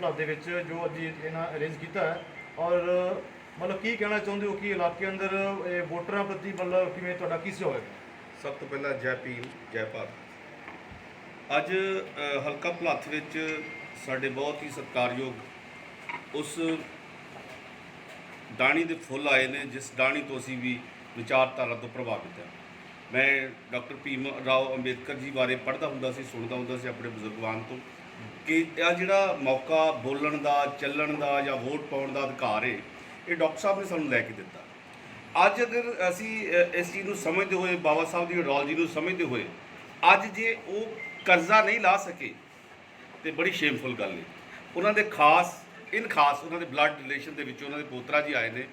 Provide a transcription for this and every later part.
ਦੇ ਦੇ ਵਿੱਚ ਜੋ ਅੱਜ ਇਹਨਾਂ ਅਰੇਂਜ ਕੀਤਾ ਹੈ। ਔਰ ਮਤਲਬ ਕੀ ਕਹਿਣਾ ਚਾਹੁੰਦੇ ਹੋ ਕਿ ਇਲਾਕੇ ਅੰਦਰ ਇਹ ਵੋਟਰਾਂ ਪ੍ਰਤੀ ਮਤਲਬ ਕਿਵੇਂ ਤੁਹਾਡਾ ਕੀ ਸੁਝਾਅ ਸਭ ਤੋਂ ਪਹਿਲਾਂ ਜੈ ਭੀਮ, ਜੈ ਭਾਰਤ। ਅੱਜ ਹਲਕਾ ਭਲੱਥ ਵਿੱਚ ਸਾਡੇ ਬਹੁਤ ਹੀ ਸਤਿਕਾਰਯੋਗ ਉਸ ਦਾਣੀ ਦੇ ਫੁੱਲ ਆਏ ਨੇ, ਜਿਸ ਦਾਣੀ ਤੋਂ ਅਸੀਂ ਵੀ ਵਿਚਾਰਧਾਰਾ ਤੋਂ ਪ੍ਰਭਾਵਿਤ ਹਾਂ। ਮੈਂ ਡਾਕਟਰ ਭੀਮ ਰਾਓ ਅੰਬੇਦਕਰ ਜੀ ਬਾਰੇ ਪੜ੍ਹਦਾ ਹੁੰਦਾ ਸੀ, ਸੁਣਦਾ ਹੁੰਦਾ ਸੀ ਆਪਣੇ ਬਜ਼ੁਰਗਵਾਨ ਤੋਂ। ਕਿ ਇਹ ਜਿਹੜਾ ਮੌਕਾ ਬੋਲਣ ਦਾ, ਚੱਲਣ ਦਾ ਜਾਂ ਵੋਟ ਪਾਉਣ ਦਾ ਅਧਿਕਾਰ ਹੈ ਇਹ ਡਾਕਟਰ ਸਾਹਿਬ ਨੇ ਸਾਨੂੰ ਲੈ ਕੇ ਦਿੱਤਾ। ਅੱਜ ਅਗਰ ਅਸੀਂ ਇਸ ਚੀਜ਼ ਨੂੰ ਸਮਝਦੇ ਹੋਏ, ਬਾਬਾ ਸਾਹਿਬ ਦੀ ਆਈਡੀਓਲੋਜੀ ਨੂੰ ਸਮਝਦੇ ਹੋਏ, ਅੱਜ ਜੇ ਉਹ ਕਰਜ਼ਾ ਨਹੀਂ ਲਾ ਸਕੇ, ਤੇ ਬੜੀ ਸ਼ੇਮਫੁਲ ਗੱਲ ਹੈ ਉਹਨਾਂ ਦੇ ਖਾਸ, ਇਨ ਖਾਸ ਉਹਨਾਂ ਦੇ ਬਲੱਡ ਰਿਲੇਸ਼ਨ ਦੇ ਵਿੱਚ ਉਹਨਾਂ ਦੇ ਪੋਤਰਾ ਜੀ ਆਏ ਨੇ,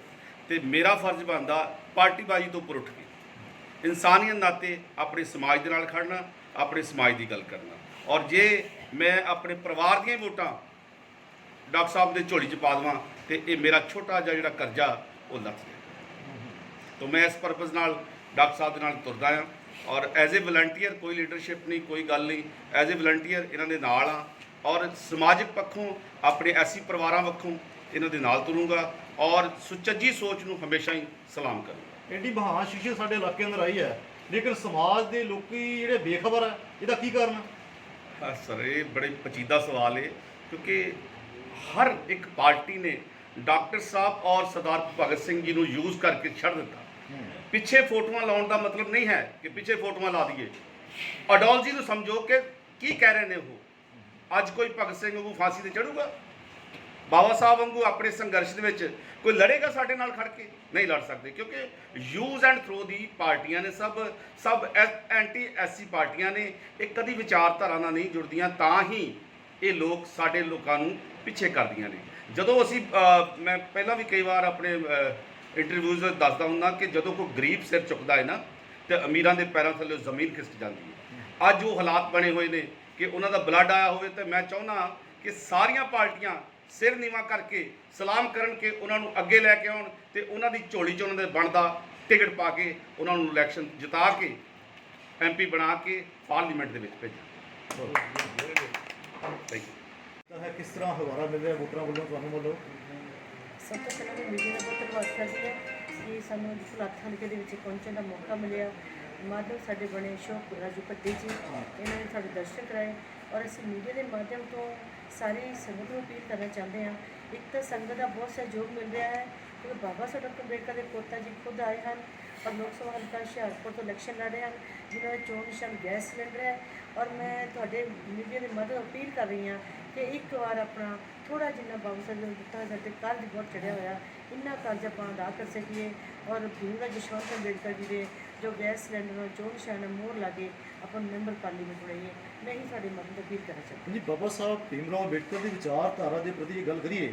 ਤੇ ਮੇਰਾ ਫਰਜ਼ ਬਣਦਾ ਪਾਰਟੀਬਾਜ਼ੀ ਤੋਂ ਉੱਪਰ ਉੱਠ ਕੇ, ਇਨਸਾਨੀਅਤ ਨਾਤੇ ਆਪਣੇ ਸਮਾਜ ਦੇ ਨਾਲ ਖੜਨਾ, ਆਪਣੇ ਸਮਾਜ ਦੀ ਗੱਲ ਕਰਨਾ। ਔਰ ਜੇ ਮੈਂ ਆਪਣੇ ਪਰਿਵਾਰ ਦੀਆਂ ਵੋਟਾਂ ਡਾਕਟਰ ਸਾਹਿਬ ਦੇ ਝੋਲੀ 'ਚ ਪਾ ਦੇਵਾਂ ਤੇ ਇਹ ਮੇਰਾ ਛੋਟਾ ਜਿਹਾ ਜਿਹੜਾ ਕਰਜ਼ਾ, ਉਹ ਲੱਥ ਜਾਏਗਾ ਤਾਂ ਮੈਂ ਇਸ ਪਰਪਸ ਨਾਲ ਡਾਕਟਰ ਸਾਹਿਬ ਦੇ ਨਾਲ ਤੁਰਦਾ ਹਾਂ ਔਰ ਐਜ਼ ਅ ਵਲੰਟੀਅਰ ਕੋਈ ਲੀਡਰਸ਼ਿਪ ਨਹੀਂ, ਕੋਈ ਗੱਲ ਨਹੀਂ। ਐਜ਼ ਅ ਵਲੰਟੀਅਰ ਇਹਨਾਂ ਦੇ ਨਾਲ ਆ ਔਰ ਸਮਾਜਿਕ ਪੱਖੋਂ ਆਪਣੇ ਐਸੀ ਪਰਿਵਾਰਾਂ ਵੱਖੋਂ ਇਹਨਾਂ ਦੇ ਨਾਲ ਤੁਰੂੰਗਾ ਔਰ ਸੁਚੱਜੀ ਸੋਚ ਨੂੰ ਹਮੇਸ਼ਾ ਹੀ ਸਲਾਮ ਕਰੂੰਗਾ। ਐਡੀ ਮਹਾਨ ਸ਼ਖਸੀਅਤ ਸਾਡੇ ਇਲਾਕੇ ਅੰਦਰ ਆਈ ਹੈ, ਲੇਕਿਨ ਸਮਾਜ ਦੇ ਲੋਕੀ ਜਿਹੜੇ ਬੇਖਬਰ ਹੈ ਇਹਦਾ ਕੀ ਕਾਰਨ ਸਰ ਇਹ ਬੜੇ ਪਚੀਦਾ ਸਵਾਲ ਹੈ ਕਿਉਂਕਿ ਹਰ ਇੱਕ ਪਾਰਟੀ ਨੇ ਡਾਕਟਰ ਸਾਹਿਬ ਔਰ ਸਰਦਾਰ ਭਗਤ ਸਿੰਘ ਜੀ ਨੂੰ ਯੂਜ਼ ਕਰਕੇ ਛੱਡ ਦਿੱਤਾ। ਪਿੱਛੇ ਫੋਟੋਆਂ ਲਾਉਣ ਦਾ ਮਤਲਬ ਨਹੀਂ ਹੈ ਕਿ ਪਿੱਛੇ ਫੋਟੋਆਂ ਲਾ ਦਈਏ। ਅਡੋਲਜੀ ਨੂੰ ਸਮਝੋ ਕਿ ਕੀ ਕਹਿ ਰਹੇ ਨੇ ਉਹ? ਅੱਜ ਕੋਈ ਭਗਤ ਸਿੰਘ ਵਾਂਗੂ ਫਾਂਸੀ ਤੇ ਚੜੂਗਾ ਬਾਬਾ ਸਾਹਿਬ ਵਾਂਗੂ ਆਪਣੇ ਸੰਘਰਸ਼ ਦੇ ਵਿੱਚ ਕੋਈ ਲੜੇਗਾ ਸਾਡੇ ਨਾਲ ਖੜ ਕੇ? ਨਹੀਂ ਲੜ ਸਕਦੇ, ਕਿਉਂਕਿ ਯੂਜ਼ ਐਂਡ ਥਰੋ ਦੀ ਪਾਰਟੀਆਂ ਨੇ ਸਭ ਸਭ ਐਂਟੀ ਐਸਸੀ ਪਾਰਟੀਆਂ ਨੇ, ਇਹ ਕਦੀ ਵਿਚਾਰਧਾਰਾ ਨਾਲ ਨਹੀਂ ਜੁੜਦੀਆਂ, ਤਾਂ ਹੀ ਇਹ ਲੋਕ ਸਾਡੇ ਲੋਕਾਂ ਨੂੰ ਪਿੱਛੇ ਕਰਦੀਆਂ ਨੇ। ਜਦੋਂ ਅਸੀਂ ਮੈਂ ਪਹਿਲਾਂ ਵੀ ਕਈ ਵਾਰ ਆਪਣੇ ਇੰਟਰਵਿਊਜ਼ ਵਿੱਚ ਦੱਸਦਾ ਹੁੰਦਾ ਕਿ ਜਦੋਂ ਕੋਈ ਗਰੀਬ ਸਿਰ ਚੁੱਕਦਾ ਹੈ ਨਾ, ਤੇ ਅਮੀਰਾਂ ਦੇ ਪੈਰਾਂ ਥੱਲੇ ਜ਼ਮੀਨ ਖਿਸਕ ਜਾਂਦੀ ਹੈ। ਅੱਜ ਉਹ ਹਾਲਾਤ ਬਣੇ ਹੋਏ ਨੇ ਕਿ ਉਹਨਾਂ ਦਾ ਬਲੱਡ ਆਇਆ ਹੋਵੇ ਤੇ ਮੈਂ ਚਾਹੁੰਦਾ ਕਿ ਸਾਰੀਆਂ ਪਾਰਟੀਆਂ ਸਿਰ ਨੀਵਾ ਕਰਕੇ ਸਲਾਮ ਕਰਨ ਕਿ ਉਹਨਾਂ ਨੂੰ ਅੱਗੇ ਲੈ ਕੇ ਆਉਣ ਤੇ ਉਹਨਾਂ ਦੀ ਝੋਲੀ 'ਚ ਉਹਨਾਂ ਦੇ ਬਣਦਾ ਟਿਕਟ ਪਾ ਕੇ ਉਹਨਾਂ ਨੂੰ ਇਲੈਕਸ਼ਨ ਜਿਤਾ ਕੇ ਐਮਪੀ ਬਣਾ ਕੇ ਪਾਰਲੀਮੈਂਟ ਦੇ ਵਿੱਚ ਭੇਜਣ ਥੈਂਕ ਯੂ ਤਾਂ ਹੈ ਕਿਸ ਤਰ੍ਹਾਂ ਹਵਾਰਾ ਮਿਲ ਰਿਹਾ ਵੋਟਰਾਂ ਵੱਲੋਂ ਤੁਹਾਨੂੰ ਵੱਲੋਂ? ਸਭ ਤੋਂ ਪਹਿਲਾਂ ਮੈਂ ਮੀਡੀਆ ਦਾ ਬਹੁਤ ਧੰਨਵਾਦ ਕਰਦੀ ਹਾਂ ਕਿ ਸਾਨੂੰ ਇਸ ਲੱਖ ਹਲਕੇ ਦੇ ਵਿੱਚ ਪਹੁੰਚਣ ਦਾ ਮੌਕਾ ਮਿਲਿਆ। ਮਾਧਵ ਸਾਡੇ ਬਣੇ ਅਸ਼ੋਕ ਰਾਜੂ ਭੱਟੀ ਜੀ ਇਹਨਾਂ ਨੇ ਸਾਡੇ ਦਰਸ਼ਨ ਕਰਾਏ। ਔਰ ਅਸੀਂ ਮੀਡੀਆ ਦੇ ਮਾਧਿਅਮ ਤੋਂ ਸਾਰੀ ਸੰਗਤ ਨੂੰ ਅਪੀਲ ਕਰਨਾ ਚਾਹੁੰਦੇ ਹਾਂ। ਇੱਕ ਤਾਂ ਸੰਗਤ ਦਾ ਬਹੁਤ ਸਹਿਯੋਗ ਮਿਲ ਰਿਹਾ ਹੈ, ਕਿਉਂਕਿ ਬਾਬਾ ਸਾਹਿਬ ਡਾਕਟਰ ਅੰਬੇਡਕਰ ਦੇ ਪੋਤਾ ਜੀ ਖੁਦ ਆਏ ਹਨ ਔਰ ਲੋਕ ਸਭਾ ਹਲਕਾ ਹੁਸ਼ਿਆਰਪੁਰ ਤੋਂ ਇਲੈਕਸ਼ਨ ਲੜ ਰਹੇ ਹਨ, ਜਿਨ੍ਹਾਂ ਦਾ ਚੋਣ ਨਿਸ਼ਾਨ ਗੈਸ ਸਿਲੰਡਰ ਹੈ। ਔਰ ਮੈਂ ਤੁਹਾਡੇ ਮੀਡੀਆ ਦੇ ਮਦਦ ਅਪੀਲ ਕਰ ਰਹੀ ਹਾਂ ਕਿ ਇੱਕ ਵਾਰ ਆਪਣਾ ਥੋੜਾ ਜਿੰਨਾ ਬਾਬਾ ਸਾਹਿਬ ਨੇ ਦਿੱਤਾ ਸਾਡੇ ਕਰਜ਼ ਬਹੁਤ ਚੜਿਆ ਹੋਇਆ, ਇੰਨਾ ਕਰਜ਼ ਆਪਾਂ ਅਦਾ ਕਰ ਸਕੀਏ। ਔਰ ਭੀਮਰਾਜ ਜਸ਼ਵੰਤ ਅੰਬੇਡਕਰ ਜੀ ਦੇ ਜੋ ਗੈਸ ਸਿਲੰਡਰ ਨੂੰ ਚੋਣ ਨਿਸ਼ਾਨ ਮੋਹਰ ਲਾ ਕੇ ਆਪਾਂ ਮੈਂਬਰ ਪਾਰਲੀਮੈਂਟ ਬਣਾਈਏ ਮੈਂ ਹੀ ਸਾਡੀ ਮਦਦ ਅਪੀਲ ਕਰਨਾ ਚਾਹੁੰਦੀ। ਜੀ ਬਾਬਾ ਸਾਹਿਬ ਭੀਮਰਾਓ ਅੰਬੇਡਕਰ ਦੀ ਵਿਚਾਰਧਾਰਾ ਦੇ ਪ੍ਰਤੀ ਗੱਲ ਕਰੀਏ,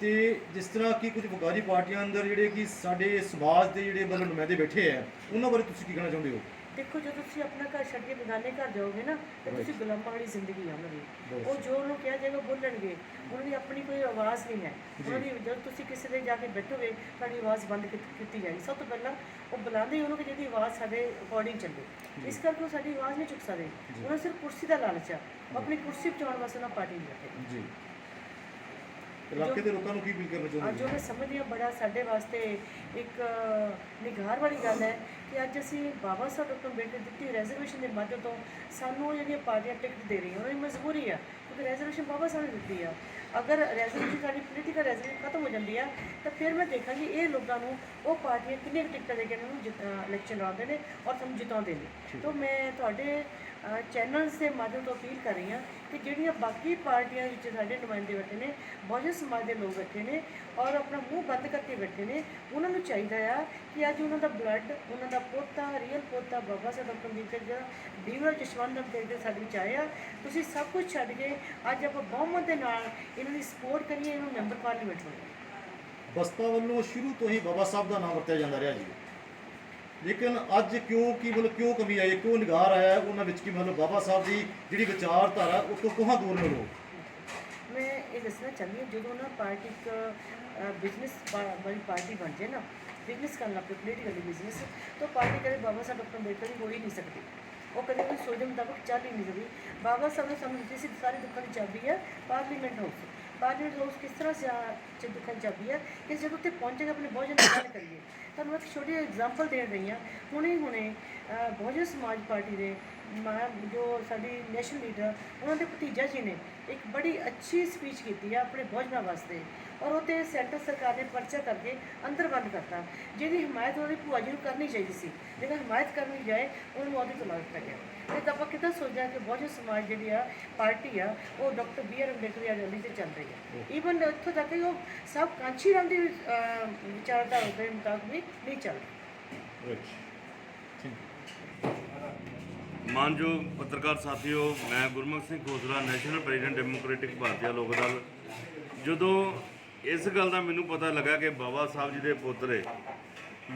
ਤੇ ਜਿਸ ਤਰ੍ਹਾਂ ਕਿ ਕੁਝ ਵਕਾਰੀ ਪਾਰਟੀਆਂ ਅੰਦਰ ਜਿਹੜੇ ਕਿ ਸਾਡੇ ਸਮਾਜ ਦੇ ਜਿਹੜੇ ਮਤਲਬ ਨੁਮਾਇੰਦੇ ਬੈਠੇ ਆ, ਉਹਨਾਂ ਬਾਰੇ ਤੁਸੀਂ ਕੀ ਕਹਿਣਾ ਚਾਹੁੰਦੇ ਹੋ? ਦੇਖੋ ਜਦੋਂ ਤੁਸੀਂ ਆਪਣਾ ਘਰ ਛੱਡ ਕੇ ਬਗਾਨੇ ਘਰ ਜਾਓਗੇ ਨਾ ਤੇ ਤੁਸੀਂ ਗੁਲਾਮਾਂ ਵਾਲੀ ਜ਼ਿੰਦਗੀ ਆ ਉਹਨਾਂ ਦੀ। ਉਹ ਜੋ ਉਹਨੂੰ ਕਿਹਾ ਜਾਏਗਾ ਬੋਲਣਗੇ। ਉਹਨਾਂ ਦੀ ਆਪਣੀ ਕੋਈ ਆਵਾਜ਼ ਨਹੀਂ ਹੈ। ਉਹਨਾਂ ਦੀ ਜਦੋਂ ਤੁਸੀਂ ਕਿਸੇ ਦੇ ਜਾ ਕੇ ਬੈਠੋਗੇ ਤੁਹਾਡੀ ਆਵਾਜ਼ ਬੰਦ ਕੀਤ- ਜਾਏਗੀ। ਸਭ ਤੋਂ ਪਹਿਲਾਂ ਉਹ ਬੁਲਾਉਂਦੇ ਉਹਨੂੰ ਕਿ ਜਿਹਦੀ ਆਵਾਜ਼ ਸਾਡੇ ਅਕੋਰਡਿੰਗ ਚੱਲੇ। ਇਸ ਕਰਕੇ ਉਹ ਸਾਡੀ ਆਵਾਜ਼ ਨਹੀਂ ਚੁੱਕ ਸਕਦੇ। ਉਹਨਾਂ ਸਿਰਫ ਕੁਰਸੀ ਦਾ ਲਾਲਚ ਆ। ਆਪਣੀ ਕੁਰਸੀ ਬਚਾਉਣ ਵਾਸਤੇ ਉਹਨਾਂ ਪਾਰਟੀ ਨਹੀਂ ਬੈਠੇ। ਜੀ। ਇਲਾਕੇ ਦੇ ਲੋਕਾਂ ਨੂੰ ਕੀ ਅਪੀਲ ਕਰਨਾ ਅੱਜ ਚਾਹੁੰਦੇ ਜੋ ਹੋ? ਮੈਂ ਸਮਝਦੀ ਹਾਂ ਬੜਾ ਸਾਡੇ ਵਾਸਤੇ ਇੱਕ ਨਿਗਾਰ ਵਾਲੀ ਗੱਲ ਹੈ ਕਿ ਅੱਜ ਅਸੀਂ ਬਾਬਾ ਸਾਹਿਬ ਡਾਕਟਰ ਅੰਬੇਡਕਰ ਦਿੱਤੀ ਰੈਜ਼ਰਵੇਸ਼ਨ ਦੇ ਮਾਧਿਅਮ ਤੋਂ ਸਾਨੂੰ ਜਿਹੜੀਆਂ ਪਾਰਟੀਆਂ ਟਿਕਟ ਦੇ ਰਹੀਆਂ ਉਹਨਾਂ ਦੀ ਮਜਬੂਰੀ ਆ। ਕਿਉਂਕਿ ਰੈਜ਼ਰਵੇਸ਼ਨ ਬਾਬਾ ਸਾਹਿਬ ਨੇ ਦਿੱਤੀ ਆ। ਅਗਰ ਰੈਜ਼ਰਵੇਸ਼ਨ ਸਾਡੀ ਪੋਲੀਟੀਕਲ ਰੈਜ਼ਰਵੇਸ਼ਨ ਖਤਮ ਹੋ ਜਾਂਦੀ ਆ ਤਾਂ ਫਿਰ ਮੈਂ ਦੇਖਾਂਗੀ ਇਹ ਲੋਕਾਂ ਨੂੰ ਉਹ ਪਾਰਟੀਆਂ ਕਿੰਨੀਆਂ ਕੁ ਟਿਕਟਾਂ ਦੇ ਕੇ ਇਹਨਾਂ ਨੂੰ ਇਲੈਕਸ਼ਨ ਲੜਾਉਂਦੇ ਨੇ ਔਰ ਸਾਨੂੰ ਜਿਤਾਉਂਦੇ ਨੇ। ਤਾਂ ਮੈਂ ਤੁਹਾਡੇ ਚੈਨਲਸ ਦੇ ਮਾਧਿਅਮ ਤੋਂ ਅਪੀਲ ਕਰ ਰਹੀ ਹਾਂ ਕਿ ਜਿਹੜੀਆਂ ਬਾਕੀ ਪਾਰਟੀਆਂ ਵਿੱਚ ਸਾਡੇ ਨੁਮਾਇੰਦੇ ਬੈਠੇ ਨੇ ਬਹੁਜਨ ਸਮਾਜ ਦੇ ਲੋਕ ਬੈਠੇ ਨੇ ਔਰ ਆਪਣਾ ਮੂੰਹ ਬੰਦ ਕਰਕੇ ਬੈਠੇ ਨੇ। ਉਹਨਾਂ ਨੂੰ ਚਾਹੀਦਾ ਆ ਕਿ ਅੱਜ ਉਹਨਾਂ ਦਾ ਬਲੱਡ ਉਹਨਾਂ ਦਾ ਪੋਤਾ ਰੀਅਲ ਪੋਤਾ ਬਾਬਾ ਸਾਹਿਬ ਡਾਕਟਰ ਅੰਬੇਡਕਰ ਦਾ ਬੀਵਰ ਜਸ਼ਵੰਤ ਅੰਬੇਡਕਰ ਸਾਡੇ ਵਿੱਚ ਆਇਆ। ਤੁਸੀਂ ਸਭ ਕੁਝ ਛੱਡ ਕੇ ਅੱਜ ਆਪਾਂ ਬਹੁਮਤ ਦੇ ਨਾਲ ਇਹਨਾਂ ਦੀ ਸਪੋਰਟ ਕਰੀਏ ਇਹਨੂੰ ਮੈਂਬਰ ਪਾਰਲੀਮੈਂਟ ਬਣਾਈਏ ਬਸਪਾ ਵੱਲੋਂ ਸ਼ੁਰੂ ਤੋਂ ਹੀ ਬਾਬਾ ਸਾਹਿਬ ਦਾ ਨਾਮ ਵਰਤਿਆ ਜਾਂਦਾ ਰਿਹਾ ਜੀ। ਲੇਕਿਨ ਅੱਜ ਕਿਉਂ ਕੀ ਮਤਲਬ ਕਿਉਂ ਕਮੀ ਆਈ ਕਿਉਂ ਨਿਗਾਰ ਆਇਆ ਉਹਨਾਂ ਵਿੱਚ ਕੀ ਮਤਲਬ ਬਾਬਾ ਸਾਹਿਬ ਦੀ ਜਿਹੜੀ ਵਿਚਾਰਧਾਰਾ ਉਹ ਤੋਂ ਕੋਹਾਂ ਦੂਰ ਨੇ ਲੋਕ ਮੈਂ ਇਹ ਦੱਸਣਾ ਚਾਹੁੰਦੀ ਹਾਂ ਜਦੋਂ ਨਾ ਪਾਰਟੀ ਇੱਕ ਬਿਜ਼ਨਸ ਵਾਲੀ ਪਾਰਟੀ ਬਣ ਜਾਏ ਨਾ ਬਿਜ਼ਨਸ ਕਰਨ ਲੱਗ ਪਏ ਪੋਲੀਟੀਕਲੀ ਬਿਜ਼ਨਸ ਤਾਂ ਪਾਰਟੀ ਕਦੇ ਬਾਬਾ ਸਾਹਿਬ ਡਾਕਟਰ ਅੰਬੇਡਕਰ ਦੀ ਹੋ ਹੀ ਨਹੀਂ ਸਕਦੀ। ਉਹ ਕਦੇ ਵੀ ਸੋਚ ਦੇ ਮੁਤਾਬਕ ਚੱਲ ਹੀ ਨਹੀਂ ਸਕਦੀ। ਬਾਬਾ ਸਾਹਿਬ ਨੇ ਸਾਨੂੰ ਦਿੱਤੀ ਸੀ, ਸਾਰੀ ਦੁੱਖਾਂ ਦੀ ਚਾਬੀ ਹੈ ਪਾਰਲੀਮੈਂਟ ਹਾਊਸ ਪਾਰਲੀਮੈਂਟ ਹਾਊਸ ਕਿਸ ਤਰ੍ਹਾਂ ਸਿਆ ਚ ਦੁੱਖਾਂ ਦੀ ਚਾਬੀ ਹੈ ਕਿ ਜਦੋਂ ਉੱਥੇ ਪਹੁੰਚੇਗਾ ਆਪਣੇ ਬਹੁਜਨ ਦੀ ਗੱਲ ਕਰੀਏ। ਤੁਹਾਨੂੰ ਇੱਕ ਛੋਟੀ ਐਗਜ਼ਾਮਪਲ ਦੇਣ ਰਹੀ ਹਾਂ। ਹੁਣੇ ਹੁਣੇ ਬਹੁਜਨ ਸਮਾਜ ਪਾਰਟੀ ਦੇ ਮਾ- ਜੋ ਸਾਡੀ ਨੈਸ਼ਨਲ ਲੀਡਰ ਉਹਨਾਂ ਦੇ ਭਤੀਜਾ ਜੀ ਨੇ ਇੱਕ ਬੜੀ ਅੱਛੀ ਸਪੀਚ ਕੀਤੀ ਹੈ ਆਪਣੇ ਬਹੁਜਨਾਂ ਵਾਸਤੇ। ਔਰ ਉਹ 'ਤੇ ਸੈਂਟਰ ਸਰਕਾਰ ਨੇ ਪਰਚਾ ਕਰਕੇ ਅੰਦਰ ਬੰਦ ਕਰਤਾ ਜਿਹਦੀ ਹਮਾਇਤ ਉਹਨਾਂ ਦੀ ਭੂਆ ਜੀ ਨੂੰ ਕਰਨੀ ਚਾਹੀਦੀ ਸੀ। ਜਿਹੜਾ ਹਮਾਇਤ ਕਰਨੀ ਜਾਏ ਉਹਨੂੰ ਉਹਦੇ ਤੋਂ ਲਾ ਦਿੱਤਾ ਗਿਆ ਤੇ ਤਾਂ ਆਪਾਂ ਕਿੱਦਾਂ ਸੋਚਦੇ ਹਾਂ ਕਿ ਬਹੁਜਨ ਸਮਾਜ ਜਿਹੜੀ ਆ ਪਾਰਟੀ ਆ ਉਹ ਡਾਕਟਰ ਬੀ ਆਰ ਅੰਬੇਡਕਰ ਦੀ ਰੈਲੀ ਤੇ ਚੱਲ ਰਹੀ ਹੈ। ਈਵਨ ਇੱਥੋਂ ਤੱਕ ਕਿ ਉਹ ਸਭ ਕਾਂਚੀ ਰਾਮ ਦੀ ਵਿਚਾਰਧਾਰਾ ਦੇ ਮੁਤਾਬਕ ਵੀ ਨਹੀਂ ਚੱਲ ਰਹੀ। ਮਾਨਯੋਗ ਪੱਤਰਕਾਰ ਸਾਥੀਓ ਮੈਂ Gurmukh Singh Khosla national president Democratic Bharatiya Lok Dal ਜਦੋਂ ਇਸ ਗੱਲ ਦਾ ਮੈਨੂੰ ਪਤਾ ਲੱਗਾ ਕਿ ਬਾਬਾ ਸਾਹਿਬ ਜੀ ਦੇ ਪੋਤਰੇ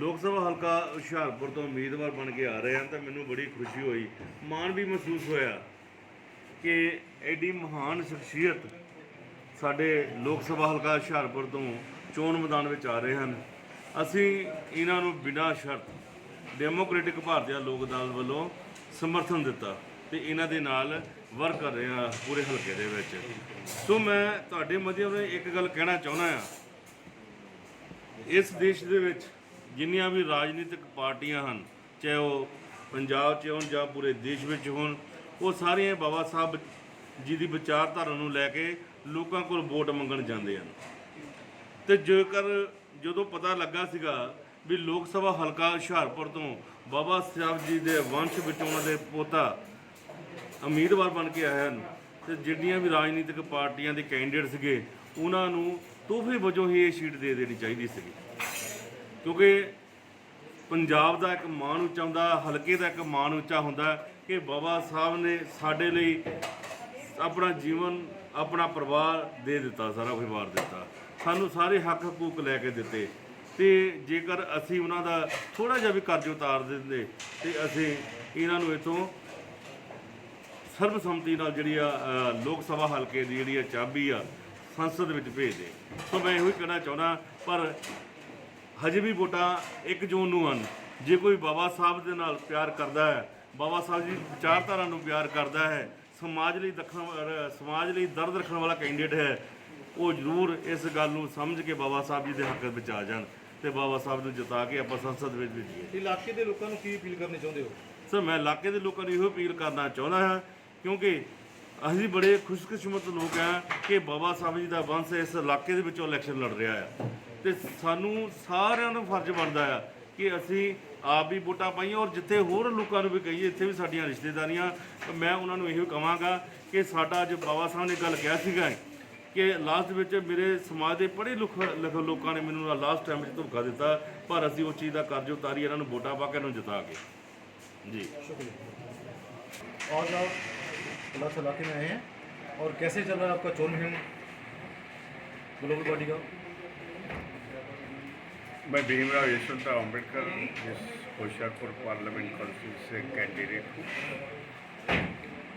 ਲੋਕ ਸਭਾ ਹਲਕਾ ਹੁਸ਼ਿਆਰਪੁਰ ਤੋਂ ਉਮੀਦਵਾਰ ਬਣ ਕੇ ਆ ਰਹੇ ਹਨ, ਤਾਂ ਮੈਨੂੰ ਬੜੀ ਖੁਸ਼ੀ ਹੋਈ। ਮਾਣ ਵੀ ਮਹਿਸੂਸ ਹੋਇਆ ਕਿ ਐਡੀ ਮਹਾਨ ਸ਼ਖਸੀਅਤ ਸਾਡੇ ਲੋਕ ਸਭਾ ਹਲਕਾ ਹੁਸ਼ਿਆਰਪੁਰ ਤੋਂ ਚੋਣ ਮੈਦਾਨ ਵਿੱਚ ਆ ਰਹੇ ਹਨ। ਅਸੀਂ ਇਹਨਾਂ ਨੂੰ ਬਿਨਾਂ ਸ਼ਰਤ ਡੈਮੋਕ੍ਰੈਟਿਕ ਭਾਰਤੀ ਲੋਕ ਦਲ ਵੱਲੋਂ ਸਮਰਥਨ ਦਿੱਤਾ ਤੇ ਇਹਨਾਂ ਦੇ ਨਾਲ ਵਰਕ ਕਰ ਰਹੇ ਹਾਂ ਪੂਰੇ ਹਲਕੇ ਦੇ ਵਿੱਚ। ਸੋ ਮੈਂ ਤੁਹਾਡੇ ਮਾਧਿਅਮ ਰਾਹੀਂ ਇੱਕ ਗੱਲ ਕਹਿਣਾ ਚਾਹੁੰਦਾ ਆ ਇਸ ਦੇਸ਼ ਦੇ ਵਿੱਚ ਜਿੰਨੀਆਂ ਵੀ ਰਾਜਨੀਤਿਕ ਪਾਰਟੀਆਂ ਹਨ, ਚਾਹੇ ਉਹ ਪੰਜਾਬ 'ਚ ਹੋਣ ਜਾਂ ਪੂਰੇ ਦੇਸ਼ ਵਿੱਚ ਹੋਣ, ਉਹ ਸਾਰੀਆਂ ਬਾਬਾ ਸਾਹਿਬ ਜੀ ਦੀ ਵਿਚਾਰਧਾਰਾ ਨੂੰ ਲੈ ਕੇ ਲੋਕਾਂ ਕੋਲ ਵੋਟ ਮੰਗਣ ਜਾਂਦੇ ਹਨ। ਤੇ ਜੇਕਰ ਜਦੋਂ ਪਤਾ ਲੱਗਾ ਸੀਗਾ ਵੀ ਲੋਕ ਸਭਾ ਹਲਕਾ ਹੁਸ਼ਿਆਰਪੁਰ ਤੋਂ ਬਾਬਾ ਸਾਹਿਬ ਜੀ ਦੇ ਵੰਸ਼ ਵਿੱਚ ਉਹਨਾਂ ਦੇ ਪੋਤਾ ਉਮੀਦਵਾਰ ਬਣ ਕੇ ਆਏ ਹਨ ਤੇ ਜਿੰਨੀਆਂ ਵੀ ਰਾਜਨੀਤਿਕ ਪਾਰਟੀਆਂ ਦੇ ਕੈਂਡੀਡੇਟ ਸੀਗੇ, ਉਹਨਾਂ ਨੂੰ ਤੋਹਫੇ ਵਜੋਂ ਹੀ ਇਹ ਸੀਟ ਦੇ ਦੇਣੀ ਚਾਹੀਦੀ ਸੀਗੀ। ਕਿਉਂਕਿ ਪੰਜਾਬ ਦਾ ਇੱਕ ਮਾਣ ਉੱਚਾ ਹੁੰਦਾ, ਹਲਕੇ ਦਾ ਇੱਕ ਮਾਣ ਉੱਚਾ ਹੁੰਦਾ ਕਿ ਬਾਬਾ ਸਾਹਿਬ ਨੇ ਸਾਡੇ ਲਈ ਆਪਣਾ ਜੀਵਨ, ਆਪਣਾ ਪਰਿਵਾਰ ਦੇ ਦਿੱਤਾ, ਸਾਰਾ ਪਰਿਵਾਰ ਦਿੱਤਾ। ਸਾਨੂੰ ਸਾਰੇ ਹੱਕ ਹਕੂਕ ਲੈ ਕੇ ਦਿੱਤੇ। ਤੇ ਜੇਕਰ ਅਸੀਂ ਉਹਨਾਂ ਦਾ ਥੋੜਾ ਜਿਹਾ ਵੀ ਕਰਜ਼ ਉਤਾਰ ਦਿੰਦੇ ਤੇ ਅਸੀਂ ਇਹਨਾਂ ਨੂੰ ਇਥੋਂ ਸਰਬਸੰਮਤੀ ਨਾਲ ਜਿਹੜੀ ਆ ਅ, ਲੋਕ ਸਭਾ ਹਲਕੇ ਦੀ ਜਿਹੜੀ ਆ ਚਾਬੀ ਆ ਸੰਸਦ ਵਿੱਚ ਭੇਜ ਦੇ। ਸੋ ਮੈਂ ਇਹੋ ਹੀ ਕਹਿਣਾ ਚਾਹੁੰਦਾ ਪਰ ਹਜੇ ਵੀ ਵੋਟਾਂ 1 ਜੂਨ ਨੂੰ ਹਨ। ਜੇ ਕੋਈ ਬਾਬਾ ਸਾਹਿਬ ਦੇ ਨਾਲ ਪਿਆਰ ਕਰਦਾ ਹੈ ਬਾਬਾ ਸਾਹਿਬ ਜੀ ਦੀ ਵਿਚਾਰਧਾਰਾ ਨੂੰ ਪਿਆਰ ਕਰਦਾ ਹੈ ਸਮਾਜ ਲਈ ਦੱਖਣ ਅਹ ਸਮਾਜ ਲਈ ਦਰਦ ਰੱਖਣ ਵਾਲਾ ਕੈਂਡੀਡੇਟ ਹੈ ਉਹ ਜ਼ਰੂਰ ਇਸ ਗੱਲ ਨੂੰ ਸਮਝ ਕੇ ਬਾਬਾ ਸਾਹਿਬ ਜੀ ਦੇ ਹੱਕ ਵਿੱਚ ਆ ਜਾਣ ਤੇ ਬਾਬਾ ਸਾਹਿਬ ਨੂੰ ਜਿਤਾ ਕੇ ਆਪਾਂ ਸੰਸਦ ਵਿੱਚ ਭੇਜੀਏ। ਇਲਾਕੇ ਦੇ ਲੋਕਾਂ ਨੂੰ ਕੀ ਅਪੀਲ ਕਰਨੀ ਚਾਹੁੰਦੇ ਹੋ? ਸਰ ਮੈਂ ਇਲਾਕੇ ਦੇ ਲੋਕਾਂ ਨੂੰ ਇਹੋ ਅਪੀਲ ਕਰਨਾ ਚਾਹੁੰਦਾ ਹਾਂ ਕਿਉਂਕਿ ਅਸੀਂ ਬੜੇ ਖੁਸ਼ਕਿਸਮਤ ਲੋਕ ਆ ਕਿ ਬਾਬਾ ਸਾਹਿਬ ਜੀ ਦਾ ਵੰਸ਼ ਇਸ ਇਲਾਕੇ ਦੇ ਵਿੱਚੋਂ ਇਲੈਕਸ਼ਨ ਲੜ ਰਿਹਾ ਆ। ਤੇ ਸਾਨੂੰ ਸਾਰਿਆਂ ਨੂੰ ਫਰਜ਼ ਬਣਦਾ ਆ ਕਿ ਅਸੀਂ ਆਪ ਵੀ ਵੋਟਾਂ ਪਾਈਆਂ ਔਰ ਜਿੱਥੇ ਹੋਰ ਲੋਕਾਂ ਨੂੰ ਵੀ ਕਹੀਏ, ਇੱਥੇ ਵੀ ਸਾਡੀਆਂ ਰਿਸ਼ਤੇਦਾਰੀਆਂ। ਮੈਂ ਉਹਨਾਂ ਨੂੰ ਇਹੋ ਕਹਾਂਗਾ ਕਿ ਸਾਡਾ ਅੱਜ ਬਾਬਾ ਸਾਹਿਬ ਨੇ ਗੱਲ ਕਿਹਾ ਸੀਗਾ ਕਿ ਲਾਸਟ ਵਿੱਚ ਮੇਰੇ ਸਮਾਜ ਦੇ ਪੜ੍ਹੇ ਲਿਖ ਲੋਕਾਂ ਨੇ ਮੈਨੂੰ ਲਾਸਟ ਟਾਈਮ ਵਿੱਚ ਧੋਖਾ ਦਿੱਤਾ, ਪਰ ਅਸੀਂ ਉਸ ਚੀਜ਼ ਦਾ ਕਰਜ਼ ਉਤਾਰੀ ਇਹਨਾਂ ਨੂੰ ਵੋਟਾਂ ਪਾ ਕੇ ਇਹਨਾਂ ਨੂੰ ਜਿਤਾ ਕੇ। ਜੀ। ਸ਼ੁਕਰੀਆ। ਔਰ क्लास इलाके में आए हैं। और कैसे चल रहा है आपका चोन मुहिम ग्लोबल बॉडी का? मैं भीमराव यशवंतराव अंबेडकर जिस होशियारपुर पार्लियामेंट काउंसिल से कैंडिडेट हूँ।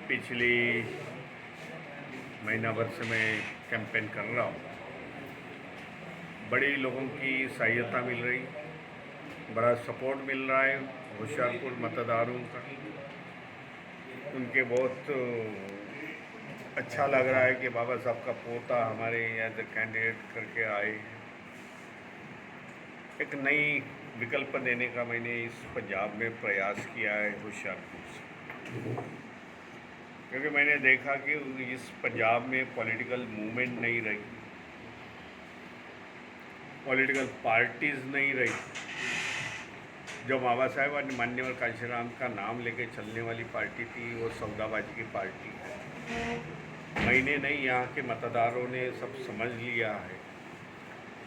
पिछली महीना भर से मैं कैंपेन कर रहा हूँ। बड़ी लोगों की सहायता मिल रही, बड़ा सपोर्ट मिल रहा है होशियारपुर मतदारों का। उनके बहुत अच्छा लग रहा है कि बाबा साहब का पोता हमारे यहाँ से कैंडिडेट करके आए एक नई विकल्प देने का मैंने इस पंजाब में प्रयास किया है होशियारपुर से। क्योंकि मैंने देखा कि इस पंजाब में पॉलिटिकल मूवमेंट नहीं रही। पॉलिटिकल पार्टीज़ नहीं रही। जो बाबा साहेब और मान्यवर कांशीराम का नाम लेके चलने वाली पार्टी थी, वो सौदाबाजी की पार्टी है। मैंने नहीं, यहाँ के मतदारों ने सब समझ लिया है।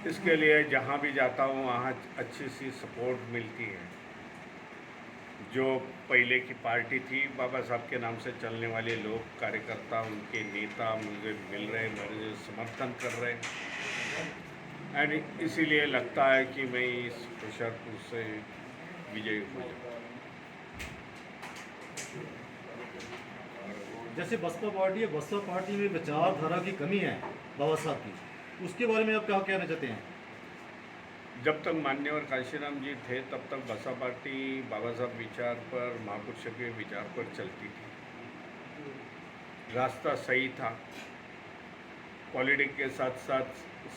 इसके लिए जहाँ भी जाता हूँ, वहाँ अच्छी सी सपोर्ट मिलती है। जो पहले की पार्टी थी, बाबा साहब के नाम से चलने वाले लोग, कार्यकर्ता, उनके नेता मुझे मिल रहे मेरे समर्थन कर रहे। एंड इसीलिए लगता है कि मैं इस होशियारपुर से विजयी हो जाऊँ जैसे बसपा पार्टी है बसपा पार्टी में विचारधारा की कमी है बाबा साहब की। उसके बारे में आप क्या कहना चाहते हैं? जब तक मान्यवर काशीराम जी थे तब तक बसपा पार्टी बाबा साहब विचार पर महापुरुषों के विचार पर चलती थी। रास्ता सही था। पॉलिटिक्स के साथ साथ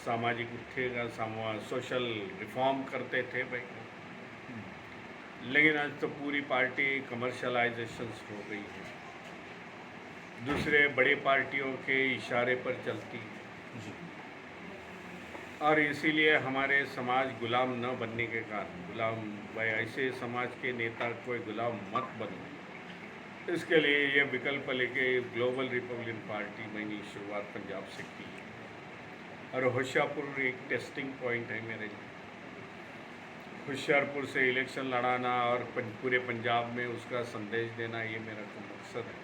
सामाजिक उठेगा सोशल रिफॉर्म करते थे भाई। लेकिन आज तो पूरी पार्टी कमर्शलाइजेशन हो गई है। दूसरे बड़ी पार्टियों के इशारे पर चलती है। और इसीलिए हमारे समाज गुलाम न बनने के कारण गुलाम भाई ऐसे समाज के नेता कोई गुलाम मत बनो। इसके लिए ये विकल्प लेके ग्लोबल रिपब्लिकन पार्टी मैंने शुरुआत पंजाब से की है। और होशियारपुर एक टेस्टिंग पॉइंट है मेरे लिए। होशियारपुर से इलेक्शन लड़ाना और पूरे पंजाब में उसका संदेश देना, ये मेरा तो मकसद है।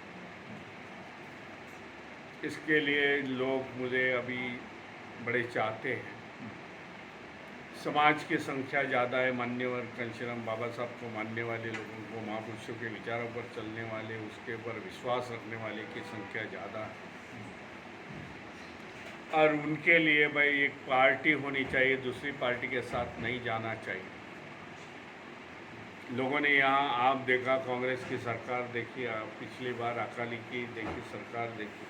इसके लिए लोग मुझे अभी बड़े चाहते हैं। समाज की संख्या ज़्यादा है मान्यवर कंशीराम बाबा साहब को मानने वाले लोगों को, महापुरुषों के विचारों पर चलने वाले, उसके ऊपर विश्वास रखने वाले की संख्या ज़्यादा है। और उनके लिए भाई एक पार्टी होनी चाहिए, दूसरी पार्टी के साथ नहीं जाना चाहिए। लोगों ने यहाँ आप देखा, कांग्रेस की सरकार देखी आप पिछली बार अकाली की देखी, सरकार देखी।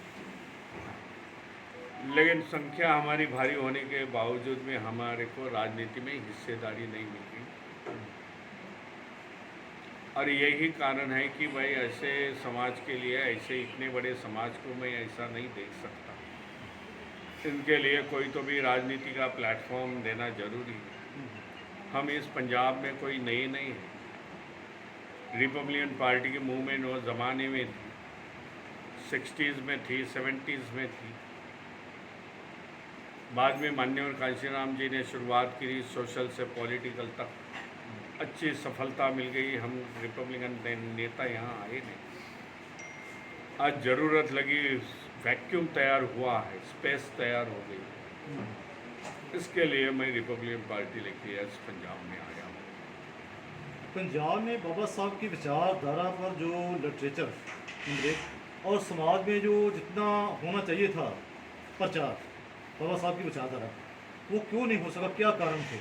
लेकिन संख्या हमारी भारी होने के बावजूद में हमारे को राजनीति में हिस्सेदारी नहीं मिली। और यही कारण है कि भाई ऐसे समाज के लिए, ऐसे इतने बड़े समाज को मैं ऐसा नहीं देख सकता। इनके लिए कोई तो भी राजनीति का प्लेटफॉर्म देना ज़रूरी है। हम इस पंजाब में कोई नए नहीं हैं। रिपब्लिकन पार्टी की मूवमेंट वो ज़माने में थी सिक्सटीज़ में थी सेवेंटीज़ में थी। बाद में मान्य मान्यवर कांशीराम जी ने शुरुआत की सोशल से पॉलिटिकल तक। अच्छी सफलता मिल गई। हम रिपब्लिकन नेता यहाँ आए नहीं। आज ज़रूरत लगी वैक्यूम तैयार हुआ है स्पेस तैयार हो गई। इसके लिए मैं रिपब्लिकन पार्टी लेके आज पंजाब में आया हूँ। पंजाब में बाबा साहब की विचारधारा पर जो लिटरेचर और समाज में जो जितना होना चाहिए था प्रचार, बाबा साहब की विचारधारा, वो क्यों नहीं हो सका? क्या कारण थे?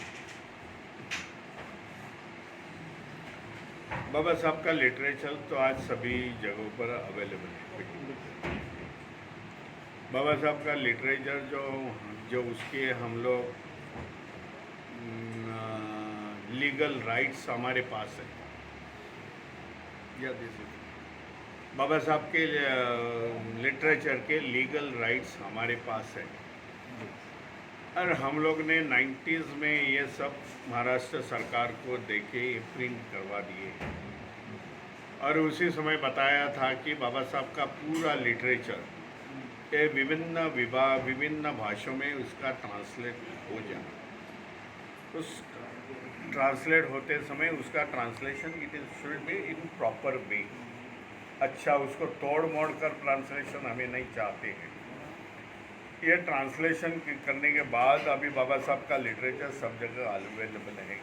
बाबा साहब का लिटरेचर तो आज सभी जगहों पर अवेलेबल है। बाबा साहब का लिटरेचर जो जो उसके हम लोग लीगल राइट्स हमारे पास है। या बाबा साहब के लिटरेचर के लीगल राइट्स हमारे पास है। और हम लोग ने 90s में ये सब महाराष्ट्र सरकार को देके प्रिंट करवा दिए। और उसी समय बताया था कि बाबा साहब का पूरा लिटरेचर ये विभिन्न विभाग विभिन्न भाषाओं में उसका ट्रांसलेट हो जाए। उस ट्रांसलेट होते समय उसका translation it is should be in proper way. अच्छा उसको तोड़ मोड़ कर ट्रांसलेशन हमें नहीं चाहते हैं। ये ट्रांसलेशन करने के बाद अभी बाबा साहब का लिटरेचर सब जगह अवेलेबल है।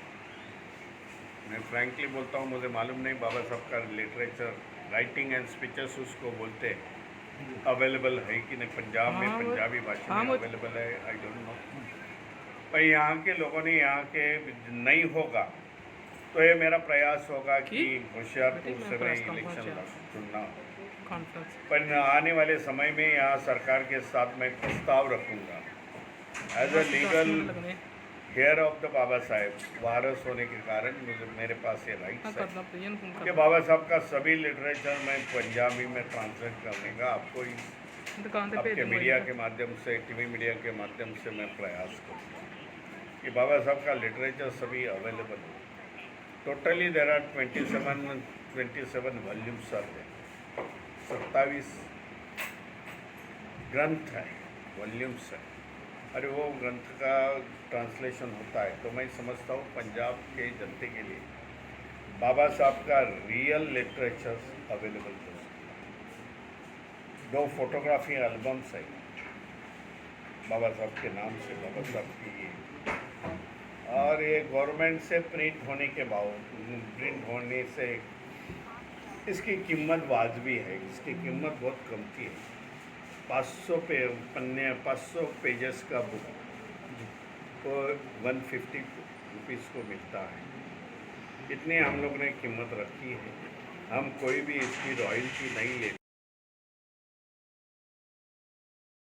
मैं फ्रैंकली बोलता हूँ मुझे मालूम नहीं बाबा साहब का लिटरेचर राइटिंग एंड स्पीचेस उसको बोलते हैं। अवेलेबल है कि नहीं? पंजाब में हाँ, पंजाबी भाषा हाँ, में अवेलेबल है? आई डोंट नो पर यहाँ के लोगों ने यहाँ के नहीं होगा तो ये मेरा प्रयास होगा कि कि? होशियारपुर मैं से मैं प्रयास करूँगा, इलेक्शन अच्छा। चुनना कॉन्फ्रेंस पर आने वाले समय में यहाँ सरकार के साथ मैं प्रस्ताव रखूंगा एज अ लीगल लगने heir of the Baba Saheb वारस होने के कारण मुझे मेरे पास ये हाँ राइट्स है करना प्रियन कौन कि करना बाबा साहब का सभी लिटरेचर मैं पंजाबी में ट्रांसलेट करने का आपको इस दुकान पे भेज आपके दूंगा मीडिया इनको। के माध्यम से टीवी मीडिया के माध्यम से मैं प्रयास करूँगा कि बाबा साहब का लिटरेचर सभी अवेलेबल हो। Totally there are twenty seven twenty seven volumes are सत्ताईस ग्रंथ है वॉल्यूम्स है। अरे वो ग्रंथ का ट्रांसलेशन होता है तो मैं समझता हूँ पंजाब के जनते के लिए। बाबा साहब का रियल लिटरेचर अवेलेबल हो। दो फोटोग्राफी एल्बम्स है। बाबा साहब के नाम से बाबा साहब की और ये गवर्नमेंट से प्रिंट होने के बावजूद प्रिंट होने से इसकी कीमत वाजबी है, इसकी कीमत बहुत कम की है 500 पे, पन्ने 500 पेजेस का बुक को वन फिफ्टी रुपीज़ को मिलता है। इतनी हम लोग ने कीमत रखी है। हम कोई भी इसकी रॉयल्टी नहीं लेते।